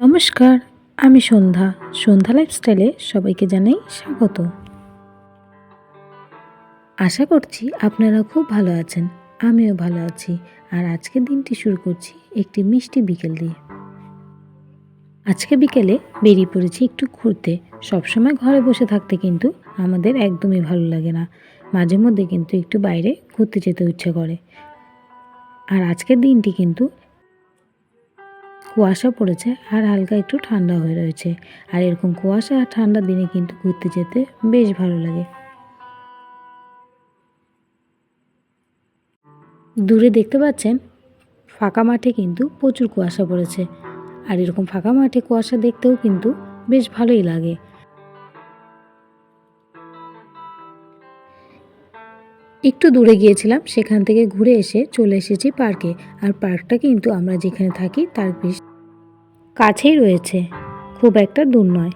নমস্কার, আমি সন্ধ্যা। সন্ধ্যা লাইফস্টাইলে সবাইকে জানাই স্বাগত। আশা করছি আপনারা খুব ভালো আছেন, আমিও ভালো আছি। আর আজকের দিনটি শুরু করছি একটি মিষ্টি বিকেল দিয়ে। আজকে বিকেলে বেরিয়ে পড়েছি একটু ঘুরতে। সবসময় ঘরে বসে থাকতে কিন্তু আমাদের একদমই ভালো লাগে না। মাঝে মধ্যে কিন্তু একটু বাইরে ঘুরতে যেতে ইচ্ছে করে। আর আজকের দিনটি কিন্তু কুয়াশা পড়েছে আর হালকা একটু ঠান্ডা হয়ে রয়েছে। আর এরকম কুয়াশা আর ঠান্ডা দিনে কিন্তু ঘুরতে যেতে বেশ ভালো লাগে। দূরে দেখতে পাচ্ছেন, ফাঁকা মাঠে কিন্তু প্রচুর কুয়াশা পড়েছে। আর এরকম ফাঁকা মাঠে কুয়াশা দেখতেও কিন্তু বেশ ভালোই লাগে। একটু দূরে গিয়েছিলাম, সেখান থেকে ঘুরে এসে চলে এসেছি পার্কে। আর পার্কটা কিন্তু আমরা যেখানে থাকি, তার বেশ কাছেই রয়েছে। খুব একটা দূর নয়।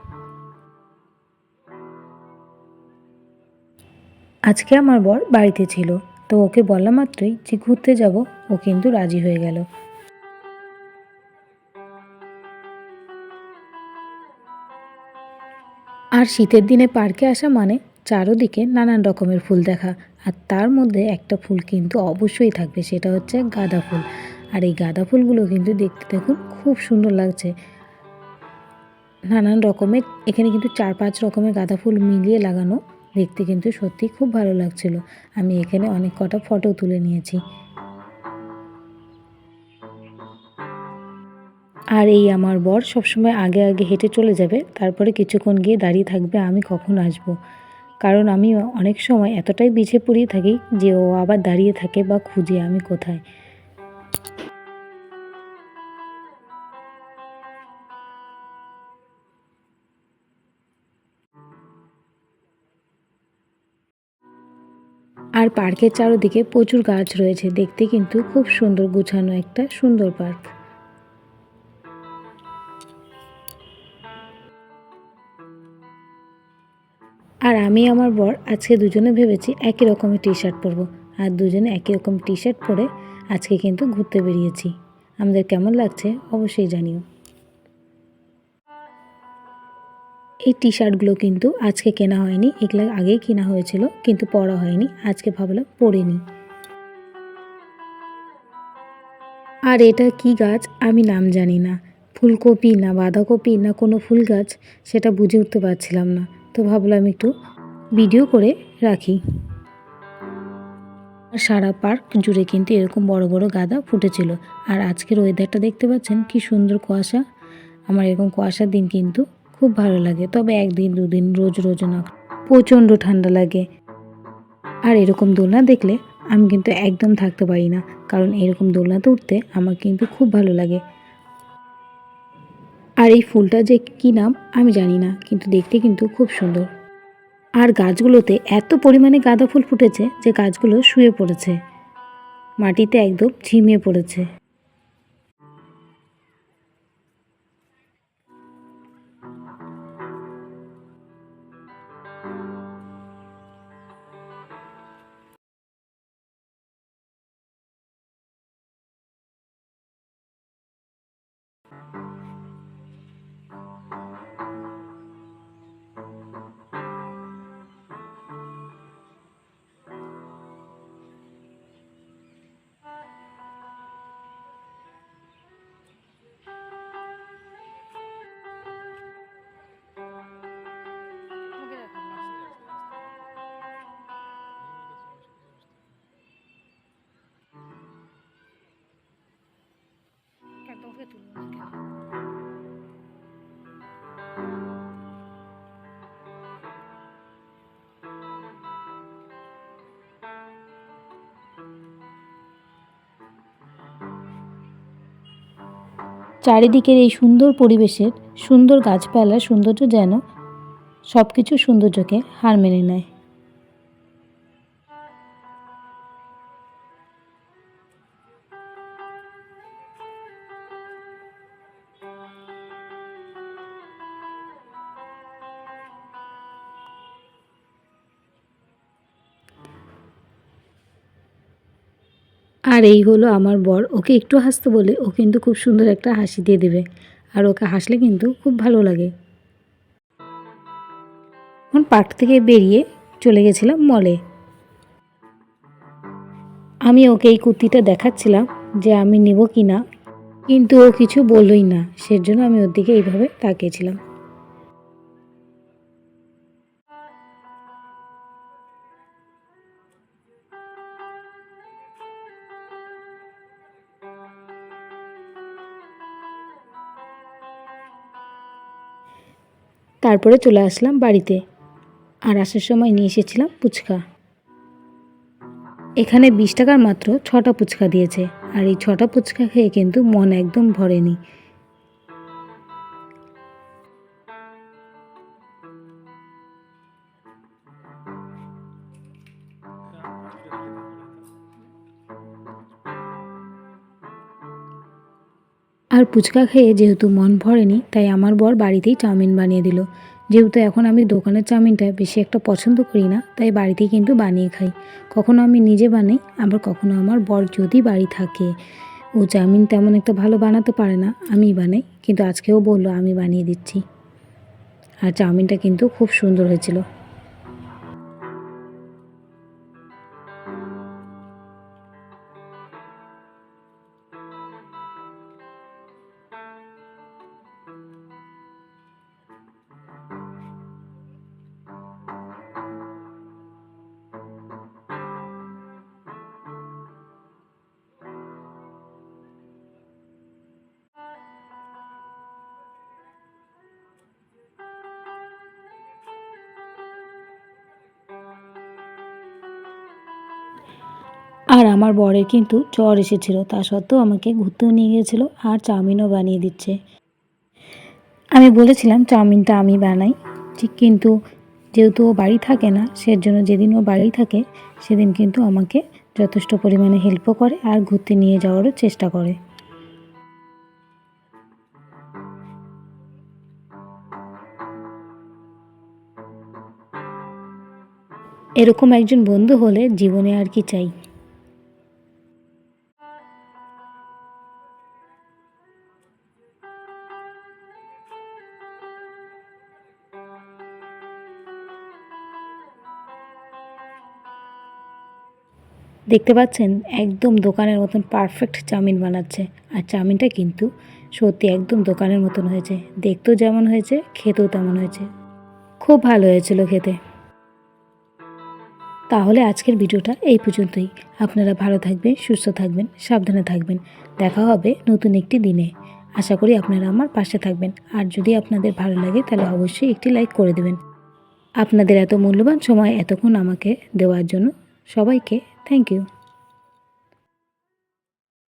আজকে আমার বর বাড়িতে ছিল, তো ওকে বলা মাত্রই যে ঘুরতে যাব, ও কিন্তু রাজি হয়ে গেল। আর শীতের দিনে পার্কে আসা মানে চারোদিকে নানান রকমের ফুল দেখা। আর তার মধ্যে একটা ফুল কিন্তু অবশ্যই থাকবে, সেটা হচ্ছে গাঁদা ফুল। আর এই গাঁদা ফুলগুলো কিন্তু দেখতে দেখুন খুব সুন্দর লাগছে। নানান রকমের, এখানে কিন্তু চার পাঁচ রকমের গাঁদা ফুল মিলিয়ে লাগানো দেখতে কিন্তু সত্যি খুব ভালো লাগছিল। আমি এখানে অনেক কটা ফটো তুলে নিয়েছি। আর এই আমার বর সবসময় আগে আগে হেঁটে চলে যাবে, তারপরে কিছুক্ষণ গিয়ে দাঁড়িয়ে থাকবে, আমি কখন আসব। কারণ আমি অনেক সময় এতটাই বিছে পড়িয়ে থাকি যে ও আবার দাঁড়িয়ে থাকে বা খুঁজে আমি কোথায়। আর পার্কের চারদিকে প্রচুর গাছ রয়েছে, দেখতে কিন্তু খুব সুন্দর, গুছানো একটা সুন্দর পার্ক। আর আমি আমার বর আজকে দুজনে ভেবেছি একই রকমের টি শার্ট পরবো। আর দুজনে একই রকম টি শার্ট পরে আজকে কিন্তু ঘুরতে বেরিয়েছি। আমাদের কেমন লাগছে অবশ্যই জানিও। এই টি শার্টগুলো কিন্তু আজকে কেনা হয়নি। এগুলো আগেই কেনা হয়েছিল, কিন্তু পরা হয়নি। আজকে ভাবলাম পরে নিই। আর এটা কি গাছ আমি নাম জানি না। ফুলকপি না বাঁধাকপি না কোনো ফুল গাছ, সেটা বুঝে উঠতে পারছিলাম না। তো ভাবলাম একটু ভিডিও করে রাখি। আর সারা পার্ক জুড়ে কিন্তু এরকম বড় বড় গাদা ফুটেছিল। আর আজকের ওয়েদারটা দেখতে পাচ্ছেন কি সুন্দর কুয়াশা। আমার এরকম কুয়াশার দিন কিন্তু খুব ভালো লাগে। তবে একদিন, দুদিন, রোজ রোজ না, প্রচণ্ড ঠান্ডা লাগে। আর এরকম দোলনা দেখলে আমি কিন্তু একদম থাকতে পারি না। কারণ এরকম দোলনাতে উঠতে আমার কিন্তু খুব ভালো লাগে। আর এই ফুলটা যে কী নাম আমি জানি না, কিন্তু দেখতে কিন্তু খুব সুন্দর। আর গাছগুলোতে এত পরিমাণে গাঁদা ফুল ফুটেছে যে গাছগুলো শুয়ে পড়েছে। মাটিতে একদম ঝিমিয়ে পড়েছে। চারিদিকের এই সুন্দর পরিবেশের সুন্দর গাছপালা সৌন্দর্য যেন সব কিছু সৌন্দর্যকে হার মেনে নেয়। আর এই হলো আমার বর। ওকে একটু হাসতে বলে ও কিন্তু খুব সুন্দর একটা হাসি দিয়ে দেবে। আর ওকে হাসলে কিন্তু খুব ভালো লাগে। এখন পার্ক থেকে বেরিয়ে চলে গেছিলাম মলে আমি ওকে এই কুর্তিটা দেখাচ্ছিলাম যে আমি নেব কি না কিন্তু ও কিছু বললই না। সেজন্য আমি ওর দিকে এইভাবে তাকিয়েছিলাম। তারপরে চলে আসলাম বাড়িতে। আর আসার সময় নিয়ে এসেছিলাম ফুচকা এখানে বিশ টাকার মাত্র ছটা ফুচকা দিয়েছে। আর এই ছটা ফুচকা খেয়ে কিন্তু মন একদম ভরেনি। আর ফুচকা খেয়ে যেহেতু মন ভরেনি, তাই আমার বর বাড়িতেই চাউমিন বানিয়ে দিল। যেহেতু এখন আমি দোকানের চাউমিনটা বেশি একটা পছন্দ করি না, তাই বাড়িতেই কিন্তু বানিয়ে খাই। কখনো আমি নিজে বানাই, আবার কখনো আমার বর যদি বাড়ি থাকে। ও চাউমিন তেমন একটা ভালো বানাতে পারে না আমি বানাই, কিন্তু আজকেও বলল আমি বানিয়ে দিচ্ছি। আর চাউমিনটা কিন্তু খুব সুন্দর হয়েছিল। আমার বরের কিন্তু জ্বর এসেছিল, তা সত্ত্বেও আমাকে ঘুরতেও নিয়ে গিয়েছিল আর চাউমিনও বানিয়ে দিচ্ছে। আমি বলেছিলাম, চাউমিনটা আমি বানাই। ঠিক কিন্তু যেহেতু ও বাড়ি থাকে না সের জন্য যেদিন ও বাড়ি থাকে, সেদিন কিন্তু আমাকে যথেষ্ট পরিমাণে হেল্পও করে আর ঘুরতে নিয়ে যাওয়ারও চেষ্টা করে। এরকম একজন বন্ধু হলে জীবনে আর কি চাই? দেখতে পাচ্ছেন? একদম দোকানের মতন পারফেক্ট চাউমিন বানাচ্ছে। আর চাউমিনটা কিন্তু সত্যি একদম দোকানের মতন হয়েছে। দেখতেও যেমন হয়েছে, খেতেও তেমন হয়েছে। খুব ভালো হয়েছিল খেতে। তাহলে আজকের ভিডিওটা এই পর্যন্তই। আপনারা ভালো থাকবেন, সুস্থ থাকবেন, সাবধানে থাকবেন। দেখা হবে নতুন একটি দিনে। আশা করি আপনারা আমার পাশে থাকবেন। আর যদি আপনাদের ভালো লাগে, তাহলে অবশ্যই একটি লাইক করে দেবেন। আপনাদের এত মূল্যবান সময় এতক্ষণ আমাকে দেওয়ার জন্য সবাইকে থ্যাংক ইউ